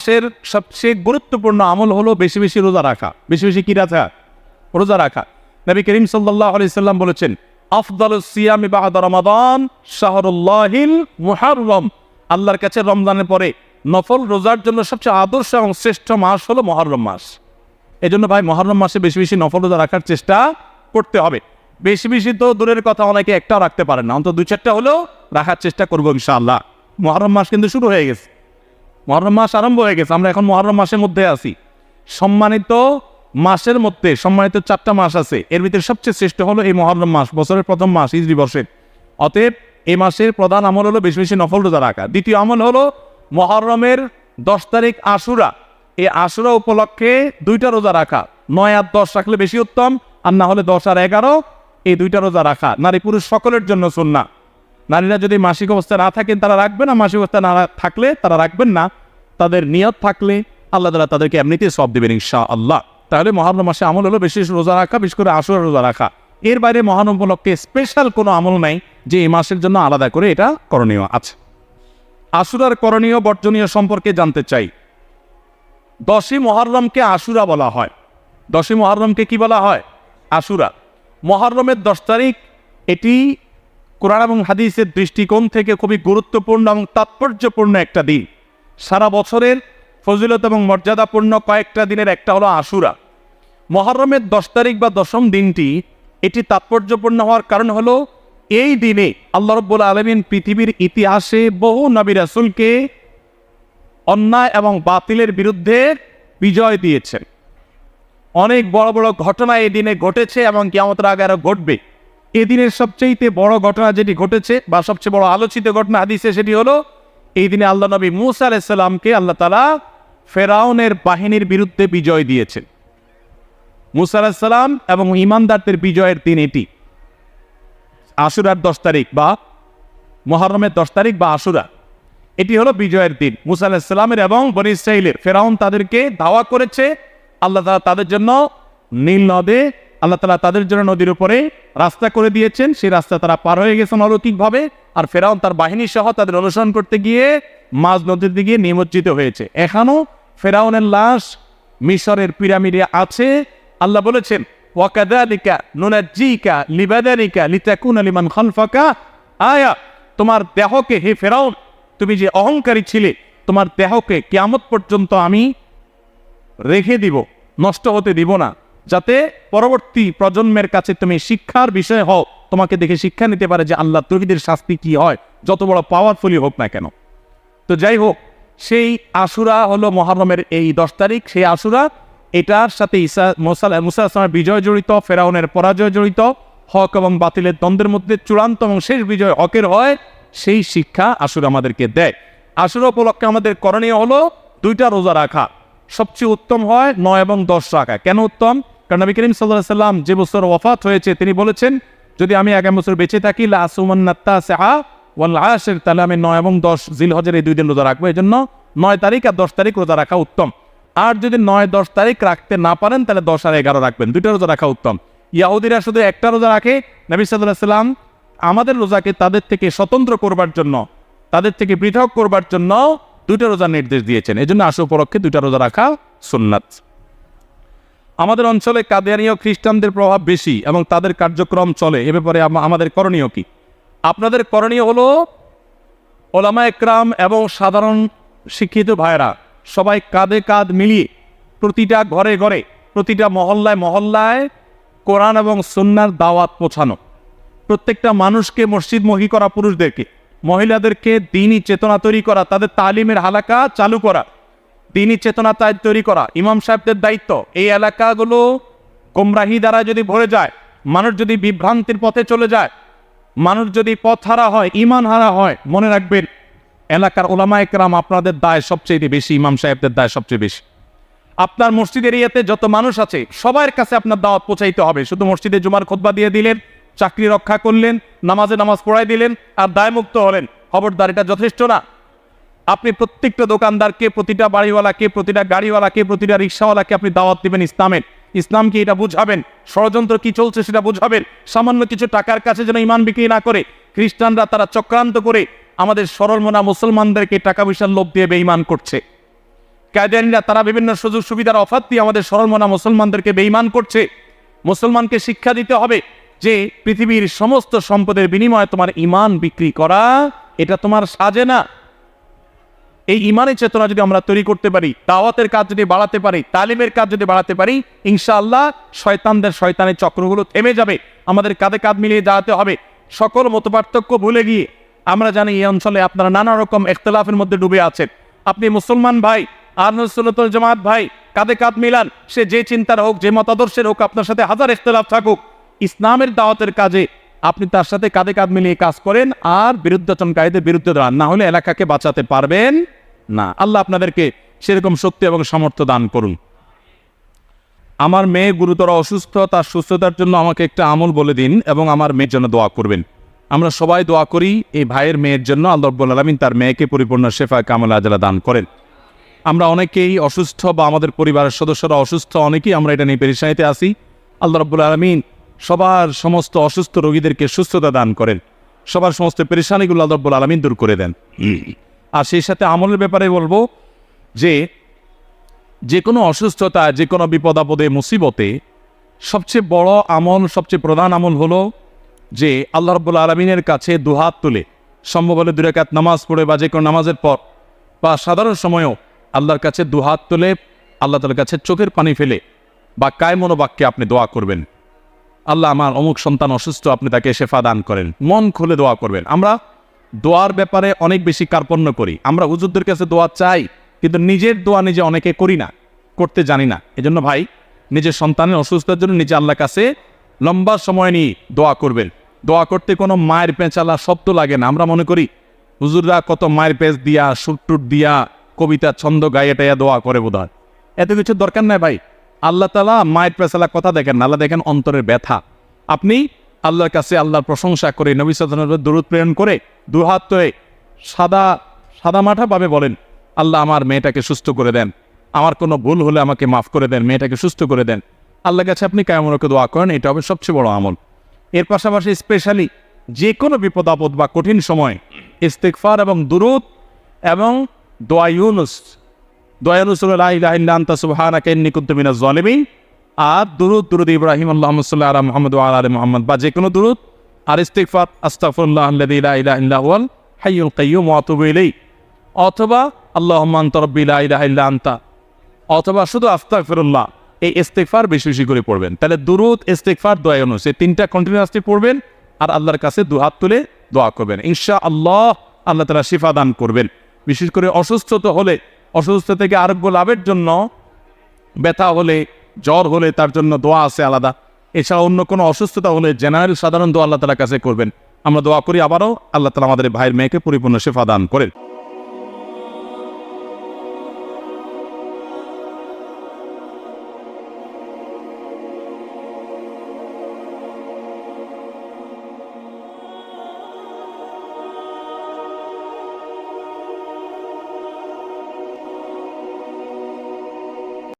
মাসের সবচেয়ে গুরুত্বপূর্ণ আমল হলো বেশি বেশি রোজা রাখা, বেশি বেশি কি রাখা? রোজা রাখা। নবী করিম আলাইহি সাল্লাম বলেছেন, আফদাল সিয়ামি বাদ রমাদান শাহরুল্লাহিল মুহাররম। আল্লাহর কাছে রমজানের পরে নফল রোজার জন্য সবচেয়ে আদর্শ এবং শ্রেষ্ঠ মাস হলো মহরম মাস। এই জন্য ভাই মহরম মাসে বেশি বেশি নফল রোজা রাখার চেষ্টা করতে হবে। বেশি বেশি তো দূরের কথা অনেকে একটাও রাখতে পারেন না, অন্তত দুই চারটা হলেও রাখার চেষ্টা করব ইনশাআল্লাহ। মহরম মাস কিন্তু শুরু হয়ে গেছে। মহরম মাস আরম্ভ হয়ে গেছে, আমরা এখন মহরম মাসের মধ্যে আছি। সম্মানিত মাসের মধ্যে, সম্মানিত চারটা মাস আছে। এর ভিতরে সবচেয়ে শ্রেষ্ঠ হলো এই মহরম মাস, বছরের প্রথম মাস ইজরি বর্ষের। অতএব এই মাসের প্রধান আমল হলো বেশি বেশি নফল রোজা রাখা। দ্বিতীয় আমল হলো মহরমের দশ তারিখ আশুরা। এই আশুরা উপলক্ষে দুইটা রোজা রাখা। নয় আর দশ রাখলে বেশি উত্তম, আর না হলে দশ আর এগারো, এই দুইটা রোজা রাখা। নারী পুরুষ সকলের জন্য সুন্না নারীরা যদি মাসিক অবস্থায় না থাকেন, তারা রাখবেন না। মাসিক অবস্থায় না থাকলে তারা রাখবেন না। তাদের নিয়ত থাকলে আল্লাহ তালা তাদেরকে এমনিতে সব দেবেন ইনশা আল্লাহ তাহলে মহারম মাসে আমল হলো বেশি রোজা রাখা, বিশেষ করে আসর রোজা রাখা। এর বাইরে মহারম উপলক্ষে স্পেশাল কোনো আমল নাই যে এই মাসের জন্য আলাদা করে এটা করণীয় আছে। আশুরার করণীয় বর্জনীয় সম্পর্কে জানতে চাই। দশই মহরমকে আশুরা বলা হয়। দশই মহরমকে কি বলা হয়? আশুরা। মহরমের দশ তারিখ এটি কোরআন এবং হাদিসের দৃষ্টিকোণ থেকে খুবই গুরুত্বপূর্ণ এবং তাৎপর্যপূর্ণ একটা দিন। সারা বছরের ফজিলত এবং মর্যাদাপূর্ণ কয়েকটা দিনের, একটা হলো আশুরা। মহরমের দশ তারিখ বা দশম দিনটি এটি তাৎপর্যপূর্ণ হওয়ার কারণ হলো, এই দিনে আল্লাহ রব্বুল আলমিন পৃথিবীর ইতিহাসে বহু নবী রাসুলকে অন্যায় এবং বাতিলের বিরুদ্ধে বিজয় দিয়েছেন। অনেক বড় বড় ঘটনা এই দিনে ঘটেছে এবং কেমতের আগে আরও ঘটবে। এদিনের সবচেয়ে বড় ঘটনা যেটি ঘটেছে বা সবচেয়ে বড় আলোচিত ঘটনা হাদিসে সেটি হলো এই দিনে আল্লাহ নবী মুসা আলাইসাল্লামকে আল্লাহ তালা ফেরাউনের বাহিনীর বিরুদ্ধে বিজয় দিয়েছেন। মুসা আলাহিসাল্লাম এবং ইমানদারদের বিজয়ের দিন এটি। আশুরার দশ তারিখ বা মহরমের দশ তারিখ বা আশুরা, এটি হলো বিজয়ের দিন। মুসা আলাহিসাল্লামের এবং বনি ইসরাইলের ফেরাউন তাদেরকে দাওয়া করেছে। আল্লাহ তালা তাদের জন্য নীল নদে আল্লাহ তালা তাদের জন্য নদীর উপরে রাস্তা করে দিয়েছেন। সেই রাস্তা তারা পার হয়ে গেছেন অলৌকিকভাবে আর ফেরাউন তার বাহিনী সহ তাদের অনুসরণ করতে গিয়ে মাঝ নদীর দিকে নিমজ্জিত হয়েছে। এখনও ফেরাউনের লাশ মিশরের পিরামিডে আছে। আল্লাহ বলেছেন তোমার দেহকে হে ফেরাউন, তুমি যে অহংকারী ছিলে, তোমার দেহকে কিয়ামত পর্যন্ত আমি রেখে দিব, নষ্ট হতে দিব না। যাতে পরবর্তী প্রজন্মের কাছে তুমি শিক্ষার বিষয় হও, তোমাকে দেখে শিক্ষা নিতে পারে যে আল্লাহ তহিদের শাস্তি কি হয়, যত বড় পাওয়ারফুলি হোক না কেন। তো যাই হোক, সেই আশুরা হলো মহরমের এই দশ তারিখ, সেই আশুরা, এটার সাথে ইসা মোসাল মুসা আসলামের বিজয় জড়িত, ফেরাউনের পরাজয় জড়িত, হক এবং বাতিলের দ্বন্দ্বের মধ্যে চূড়ান্ত এবং শেষ বিজয় হকের হয়, সেই শিক্ষা আশুরা আমাদেরকে দেয়। আশুরা উপলক্ষে আমাদের করণীয় হলো দুইটা রোজা রাখা। সবচেয়ে উত্তম হয় নয় এবং দশ রাখা কেন উত্তম? কারণ নবী করিম সাল্লাহ সাল্লাম যে বছর ওয়াফাত হয়েছে, তিনি বলেছেন, যদি আমি আগামী বছর বেঁচে থাকি লাসুমান্নাত্তা তাহলে আমি নয় এবং দশ জিল হজের এই দুই দিন রোজা রাখব। এই জন্য নয় তারিখ আর দশ তারিখ রোজা রাখা উত্তম। আর যদি নয়, দশ তারিখ রাখতে না পারেন, তাহলে দশ আর এগারো রাখবেন। দুইটা রোজা রাখা উত্তম। ইয়াহুদিরা শুধু একটা রোজা রাখে। নবী সাল্লাহ সাল্লাম আমাদের রোজাকে তাদের থেকে স্বতন্ত্র করবার জন্য, তাদের থেকে পৃথক করবার জন্য দুইটা রোজার নির্দেশ দিয়েছেন। এই জন্য আসু উপলক্ষে দুইটা রোজা রাখা সুন্নাত। আমাদের অঞ্চলে কাদিয়ানীয় খ্রিস্টানদের প্রভাব বেশি এবং তাদের কার্যক্রম চলে। এ ব্যাপারে আমাদের করণীয় কি? আপনাদের করণীয় হলো ওলামা একরাম এবং সাধারণ শিক্ষিত ভাইরা সবাই কাঁধে কাঁধ মিলিয়ে প্রতিটা ঘরে ঘরে, প্রতিটা মহল্লায় মহল্লায় কোরআন এবং সুন্নার দাওয়াত পৌঁছানো। প্রত্যেকটা মানুষকে মসজিদমুখী করা পুরুষদেরকে মহিলাদেরকে দিনই চেতনা তৈরি করা, তাদের তালিমের হালাকা চালু করা, দিনই চেতনা তৈরি করা। ইমাম সাহেবদের দায়িত্ব, এই এলাকাগুলো গোমরাহি দ্বারা যদি ভরে যায়, মানুষ যদি বিভ্রান্তির পথে চলে যায়, মানুষ যদি পথ হারা হয় ইমান হারা হয়, মনে রাখবেন, এলাকার ওলামা একরাম আপনাদের দায় সবচেয়ে বেশি, ইমাম সাহেবদের দায় সবচেয়ে বেশি। আপনার মসজিদ এরিয়াতে যত মানুষ আছে, সবার কাছে আপনার দাওয়াত পৌঁছাইতে হবে। শুধু মসজিদে জুমার খোদবা দিয়ে দিলেন চাকরি রক্ষা করলেন, নামাজে নামাজ পড়াই দিলেন, আর দায়মুক্ত হলেন। খবরদার এটা যথেষ্ট না। আপনি প্রত্যেকটা দোকানদারকে, প্রতিটা বাড়িওয়ালাকে, প্রতিটা গাড়িওয়ালাকে, প্রতিটা রিক্সাওয়ালাকে আপনি দাওয়াত দিবেন ইসলামের। ইসলামকে এটা বুঝাবেন? ষড়যন্ত্র কি চলছে সেটা বুঝাবেন? সামান্য কিছু টাকার কাছে যেন ইমান বিক্রি না করে, খ্রিস্টানরা তারা চক্রান্ত করে আমাদের সরল মনা মুসলমানদেরকে টাকা পয়সার লোভ দিয়ে বেঈমান করছে। কায়দানিরা তারা বিভিন্ন সুযোগ সুবিধার অফার দিয়ে আমাদের সরলমনা মুসলমানদেরকে বেইমান করছে। মুসলমানকে শিক্ষা দিতে হবে। যে পৃথিবীর সমস্ত সম্পদের বিনিময়ে তোমার ইমান বিক্রি করা, এটা তোমার সাজে না। এই ইমানের চেতনা যদি আমরা তৈরি করতে পারি, দাওয়াতের কাজ যদি বাড়াতে পারি, তালিমের কাজ যদি বাড়াতে পারি, ইনশাআল্লাহ শয়তানদের শয়তানের চক্রগুলো থেমে যাবে। আমাদের কাঁধে কাঁধ মিলিয়ে যাওয়াতে হবে। সকল মতপার্থক্য ভুলে গিয়ে আমরা জানি এই অঞ্চলে আপনারা নানা রকম এখতলাফের মধ্যে ডুবে আছেন। আপনি মুসলমান ভাই আর নসুলতুল জামাত ভাই, কাঁধে কাঁধ মিলান, সে যে চিন্তার হোক, যে মতাদর্শের হোক, আপনার সাথে হাজার এখতলাফ থাকুক। ইসলামের দাওয়াতের কাজে আপনি তার সাথে কাঁধে কাঁধ মিলিয়ে কাজ করেন আর বিরুদ্ধাচরণকারীদের বিরুদ্ধে দাঁড়ান। না হলে এলাকাকে বাঁচাতে পারবেন না। আল্লাহ আপনাদেরকে সেরকম শক্তি এবং সামর্থ্য দান করুন। আমার মেয়ে গুরুতর অসুস্থ, তার সুস্থতার জন্য আমাকে একটা আমল বলে দিন এবং আমার মেয়ের জন্য দোয়া করবেন। আমরা সবাই দোয়া করি, এই ভাইয়ের মেয়ের জন্য আল্লাহ রব্বুল আলমিন তার মেয়েকে পরিপূর্ণ শেফা কামল আজালা দান করেন। আমরা অনেকেই অসুস্থ বা আমাদের পরিবারের সদস্যরা অসুস্থ, অনেকেই আমরা এটা নিয়ে পেরেশানিতে আসি আল্লাহ রব্বুল আলমিন সবার সমস্ত অসুস্থ রোগীদেরকে সুস্থতা দান করেন। সবার সমস্ত পেরেশানিগুলো আল্লাহ রব্বুল আলমিন দূর করে দেন। আর সেই সাথে আমলের ব্যাপারে বলব যে যে কোনো অসুস্থতা, যে কোনো বিপদ, আপদে, মুসিবতে সবচেয়ে বড় আমল, সবচেয়ে প্রধান আমল হলো যে আল্লাহ রব্বুল আলমিনের কাছে দুহাত তুলে, সম্ভব হলে দুরেকাত নামাজ পড়ে বা যে কোনো নামাজের পর বা সাধারণ সময়েও আল্লাহর কাছে দুহাত তুলে, আল্লাহ তালার কাছে চোখের পানি ফেলে বা কায় মনোবাক্যে আপনি দোয়া করবেন। আল্লাহ আমার অমুক সন্তান অসুস্থ, আপনি তাকে শেফা দান করেন। মন খুলে দোয়া করবেন। আমরা দোয়ার ব্যাপারে অনেক বেশি কার্পণ্য করি। আমরা হুজুরদের কাছে দোয়া চাই, কিন্তু নিজের দোয়া নিজে অনেকে করি না, করতে জানি না। এজন্য ভাই, নিজের সন্তানের অসুস্থতার জন্য নিজে আল্লাহ কাছে লম্বা সময় নিয়ে দোয়া করবেন। দোয়া করতে কোনো মায়ের পেঁচালা শব্দ লাগে না। আমরা মনে করি, হুজুররা কত মায়ের পেঁচ দিয়া সুটটুট দিয়া, কবিতা ছন্দ গাইয়ে টাইয়া দোয়া করে বোধ এত কিছু দরকার নাই ভাই। আল্লাহ তালা মায়ের পেঁচালা কথা দেখেন না, আল্লাহ দেখেন অন্তরের ব্যথা। আপনি আল্লাহর কাছে আল্লাহর প্রশংসা করে নবী সাল্লামের দূরত প্রেরণ করে দুহাত ধরে সাদা সাদা মাঠা ভাবে বলেন আল্লাহ আমার মেয়েটাকে সুস্থ করে দেন। আমার কোনো ভুল হলে আমাকে মাফ করে দেন মেয়েটাকে সুস্থ করে দেন। আল্লাহর কাছে আপনি কেমনকে দোয়া করেন এটা হবে সবচেয়ে বড় আমল। এর পাশাপাশি স্পেশালি যে কোনো বিপদ আপদ বা কঠিন সময় ইস্তেকফার এবং দুরুদ এবং দোয়া ইউনুস দোয়া ইউনুস হলো লা ইলাহা ইল্লা আনতা সুবহানাকা ইন্নী কুনতু মিনাজ জালিমিন আর দুরুদ দুরুদ ইব্রাহিম, আল্লাহুম্মা সাল্লি আলা মুহাম্মদ ওয়া আলা বা অথবা শুধু এই বেশি বেশি করে পড়বেন। তাহলে তিনটা পড়বেন আর আল্লাহর কাছে দুহাত তুলে দোয়া করবেন। ইনশা আল্লাহ আল্লাহ তালা শিফা দান করবেন। বিশেষ করে অসুস্থতা হলে অসুস্থ থেকে আরোগ্য লাভের জন্য ব্যথা হলে, জ্বর হলে তার জন্য দোয়া আছে আলাদা। এছাড়া অন্য কোনো অসুস্থতা হলে জেনারেল সাধারণ দোয়া আল্লাহ তালার কাছে করবেন। আমরা দোয়া করি আবারও আল্লাহ তালা আমাদের ভাইয়ের মেয়েকে পরিপূর্ণ সেফা দান করেন।